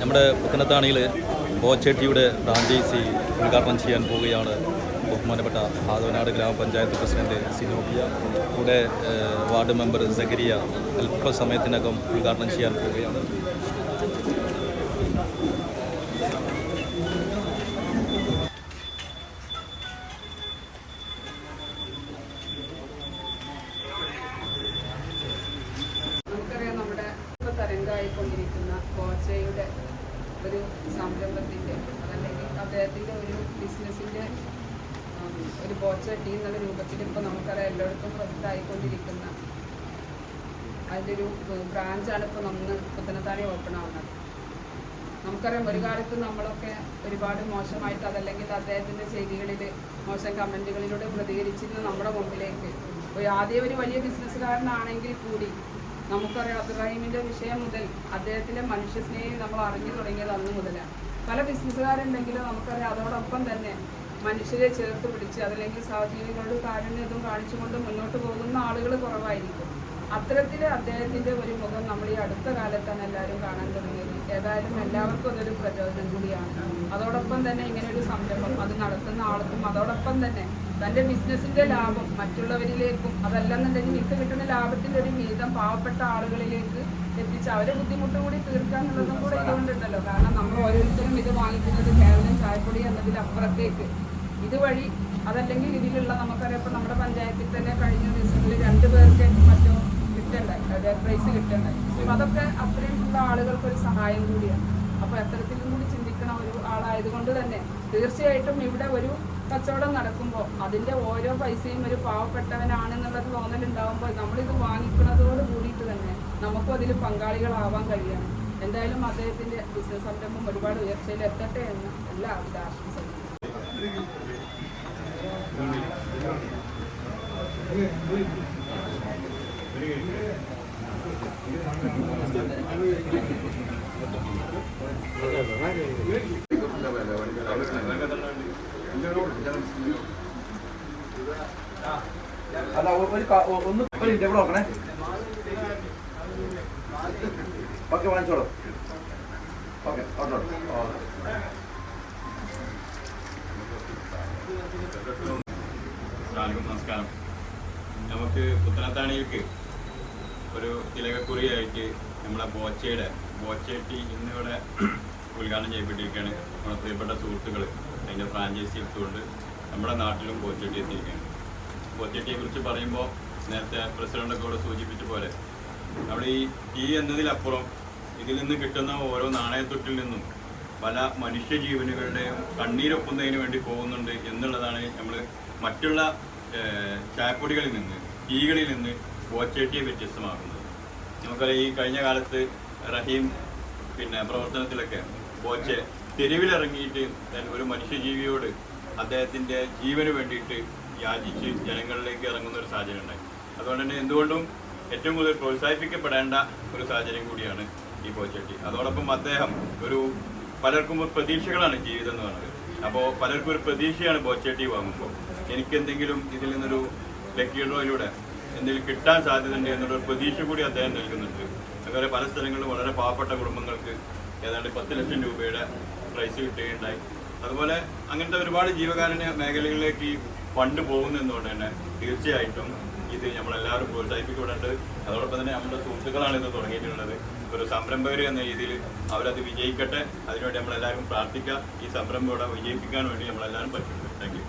നമ്മുടെ പുത്തനത്താണിയിൽ കോച്ചേട്ടിയുടെ ഫ്രാഞ്ചൈസി ഉദ്ഘാടനം ചെയ്യാൻ പോവുകയാണ് ബഹുമാനപ്പെട്ട ആദവനാട് ഗ്രാമപഞ്ചായത്ത് പ്രസിഡന്റ് സിനോബിയ. കൂടെ വാർഡ് മെമ്പർ സഗരിയ അല്പസമയത്തിനകം ഉദ്ഘാടനം ചെയ്യാൻ പോവുകയാണ് നമുക്കറിയാം നമ്മുടെ ഇപ്പോൾ തരംഗമായിക്കൊണ്ടിരിക്കുന്ന കോച്ചയുടെ ഒരു സംരംഭത്തിന്റെ അതല്ലെങ്കിൽ അദ്ദേഹത്തിന്റെ ഒരു ബിസിനസ്സിന്റെ ഒരു ബോച്ച ടീ എന്നുള്ള രൂപത്തിൽ ഇപ്പോൾ നമുക്കറിയാം എല്ലായിടത്തും പ്രസിദ്ധമായിക്കൊണ്ടിരിക്കുന്ന അതിന്റെ ഒരു ബ്രാഞ്ചാണ് ഇപ്പോൾ നമ്മൾ പുത്തനത്താണി ഓപ്പൺ ആവുന്നത്. നമുക്കറിയാം ഒരു കാലത്ത് നമ്മളൊക്കെ ഒരുപാട് മോശമായിട്ട് അതല്ലെങ്കിൽ അദ്ദേഹത്തിന്റെ ചെയ്തികളിൽ മോശം കമന്റുകളിലൂടെ പ്രതികരിച്ചിരുന്ന നമ്മുടെ മുമ്പിലേക്ക്. ആദ്യം ഒരു വലിയ ബിസിനസ്സുകാരനാണെങ്കിൽ കൂടി നമുക്കറിയാം അബ്ദുറഹീമിന്റെ വിഷയം മുതൽ അദ്ദേഹത്തിന്റെ മനുഷ്യസ്നേഹം നമ്മൾ അറിഞ്ഞു തുടങ്ങിയത് അന്ന് മുതലാണ്. പല ബിസിനസ്സുകാരുണ്ടെങ്കിലും നമുക്കറിയാം അതോടൊപ്പം തന്നെ മനുഷ്യരെ ചേർത്ത് പിടിച്ച് അതല്ലെങ്കിൽ സഹജീവികളോട് കാരുണ്യതും കാണിച്ചുകൊണ്ട് മുന്നോട്ട് പോകുന്ന ആളുകൾ കുറവായിരിക്കും. അത്തരത്തിൽ അദ്ദേഹത്തിന്റെ ഒരു മുഖം നമ്മൾ ഈ അടുത്ത കാലത്താണ് എല്ലാവരും കാണാൻ തുടങ്ങിയത്. ഏതായാലും എല്ലാവർക്കും അതൊരു പ്രചോദനം കൂടിയാണ്. അതോടൊപ്പം തന്നെ ഇങ്ങനെ ഒരു സംരംഭം അത് നടത്തുന്ന ആൾക്കും അതോടൊപ്പം തന്നെ തന്റെ ബിസിനസിന്റെ ലാഭം മറ്റുള്ളവരിലേക്കും അതല്ലെന്നുണ്ടെങ്കിൽ മിക്ക കിട്ടുന്ന ലാഭത്തിന്റെ ഒരു മീതം പാവപ്പെട്ട ആളുകളിലേക്ക് എത്തിച്ച് അവരെ ബുദ്ധിമുട്ട് കൂടി തീർക്കാന്നുള്ളതും കൂടെ ഇതുകൊണ്ടുണ്ടല്ലോ. കാരണം നമ്മൾ ഓരോരുത്തരും ഇത് വാങ്ങിക്കുന്നത് കേവലം ചായപ്പൊടി എന്നതിലപ്പുറത്തേക്ക് ഇതുവഴി അതല്ലെങ്കിൽ ഇതിലുള്ള നമുക്കറിയാം ഇപ്പൊ നമ്മുടെ പഞ്ചായത്തിൽ തന്നെ കഴിഞ്ഞ ദിവസങ്ങളിൽ രണ്ട് പേർക്ക് മറ്റോ കിട്ടണ്ടായി. പ്രൈസ് കിട്ടണ്ടായി. അപ്പം അതൊക്കെ അത്രയും ഉള്ള ആളുകൾക്ക് ഒരു സഹായം കൂടിയാണ്. അപ്പോൾ അത്തരത്തിലും കൂടി ചിന്തിക്കണം ഒരു ആളായതുകൊണ്ട് തന്നെ തീർച്ചയായിട്ടും ഇവിടെ ഒരു കച്ചവടം നടക്കുമ്പോൾ അതിന്റെ ഓരോ പൈസയും ഒരു പാവപ്പെട്ടവനാണെന്നുള്ളത് തോന്നലുണ്ടാകുമ്പോൾ നമ്മളിത് വാങ്ങിക്കുന്നതോട് കൂടിയിട്ട് തന്നെ നമുക്കും അതിൽ പങ്കാളികളാവാൻ കഴിയണം. എന്തായാലും അദ്ദേഹത്തിന്റെ ബിസിനസ് സംരംഭം ഒരുപാട് ഉയർച്ചയിൽ എത്തട്ടെ എന്ന് എല്ലാവരുടെ ആശംസകളും Thank ഒ- ഒരു ഒന്ന് ഒരു എവിടെ നോക്കണേ. ഓക്കെ വാങ്ങിച്ചോളൂ. ഓക്കെ. നമസ്കാരം. നമുക്ക് പുത്തനത്താണിക്ക് ഒരു തിലകക്കുറിയായിട്ട് നമ്മളെ ബോച്ചയുടെ ബോച്ചേട്ടി ഇന്നിവിടെ ഉദ്ഘാടനം ചെയ്യപ്പെട്ടിരിക്കുകയാണ്. നമ്മുടെ പ്രിയപ്പെട്ട സുഹൃത്തുക്കൾ അതിന്റെ ഫ്രാഞ്ചൈസി എടുത്തുകൊണ്ട് നമ്മുടെ നാട്ടിലും ബോച്ചേട്ടി എത്തിയിരിക്കുകയാണ്. ബോച്ചേട്ടിയെ കുറിച്ച് പറയുമ്പോൾ നേരത്തെ പ്രസിഡന്റൊക്കെ ഇവിടെ സൂചിപ്പിച്ച പോലെ അവിടെ ഈ ടീ എന്നതിലപ്പുറം ഇതിൽ നിന്ന് കിട്ടുന്ന ഓരോ നാണയത്തൊട്ടിൽ നിന്നും പല മനുഷ്യജീവനുകളുടെയും കണ്ണീരൊപ്പുന്നതിന് വേണ്ടി പോകുന്നുണ്ട് എന്നുള്ളതാണ് നമ്മൾ മറ്റുള്ള ചായപ്പൊടികളിൽ നിന്ന് ടീകളിൽ നിന്ന് ബോച്ചേട്ടിയെ വ്യത്യസ്തമാക്കുന്നത്. നമുക്കറിയാം ഈ കഴിഞ്ഞ കാലത്ത് റഹീം പിന്നെ പ്രവർത്തനത്തിലൊക്കെ ബോച്ചെ തെരുവിലിറങ്ങിയിട്ട് ഒരു മനുഷ്യജീവിയോട് അദ്ദേഹത്തിന്റെ ജീവന് വേണ്ടിയിട്ട് യാചിച്ച് ജനങ്ങളിലേക്ക് ഇറങ്ങുന്ന ഒരു സാഹചര്യം ഉണ്ടായി. അതുകൊണ്ട് തന്നെ എന്തുകൊണ്ടും ഏറ്റവും കൂടുതൽ പ്രോത്സാഹിപ്പിക്കപ്പെടേണ്ട ഒരു സാഹചര്യം കൂടിയാണ് ഈ പോച്ചട്ടി. അതോടൊപ്പം അദ്ദേഹം ഒരു പലർക്കും ഒരു പ്രതീക്ഷകളാണ് ജീവിതം എന്ന് പറയുന്നത്. അപ്പോൾ പലർക്കും ഒരു പ്രതീക്ഷയാണ് പോച്ചട്ടി വാങ്ങുമ്പോൾ. എനിക്ക് എന്തെങ്കിലും ഇതിൽ നിന്നൊരു ലക്കി ഡ്രോയിലൂടെ എന്തെങ്കിലും കിട്ടാൻ സാധ്യതയുണ്ട് എന്നുള്ളൊരു പ്രതീക്ഷ കൂടി അദ്ദേഹം നൽകുന്നുണ്ട്. അതുപോലെ പല സ്ഥലങ്ങളിലും വളരെ പാവപ്പെട്ട കുടുംബങ്ങൾക്ക് ഏതാണ്ട് പത്ത് ലക്ഷം രൂപയുടെ പ്രൈസ് കിട്ടുകയുണ്ടായി. അതുപോലെ അങ്ങനത്തെ ഒരുപാട് ജീവകാരുണ്യ മേഖലകളിലേക്ക് ഈ ഫണ്ട് പോകുന്നതുകൊണ്ട് തന്നെ തീർച്ചയായിട്ടും ഇത് നമ്മളെല്ലാവരും പ്രോത്സാഹിപ്പിക്കപ്പെടേണ്ടത്. അതോടൊപ്പം തന്നെ നമ്മുടെ സുഹൃത്തുക്കളാണ് ഇത് തുടങ്ങിയിട്ടുള്ളത്. ഒരു സംരംഭകർ എന്ന രീതിയിൽ അവരത് വിജയിക്കട്ടെ. അതിനുവേണ്ടി നമ്മളെല്ലാവരും പ്രാർത്ഥിക്കുക. ഈ സംരംഭം ഇവിടെ വിജയിപ്പിക്കാൻ വേണ്ടി നമ്മളെല്ലാവരും പറ്റുന്നുണ്ട് താങ്ക് യു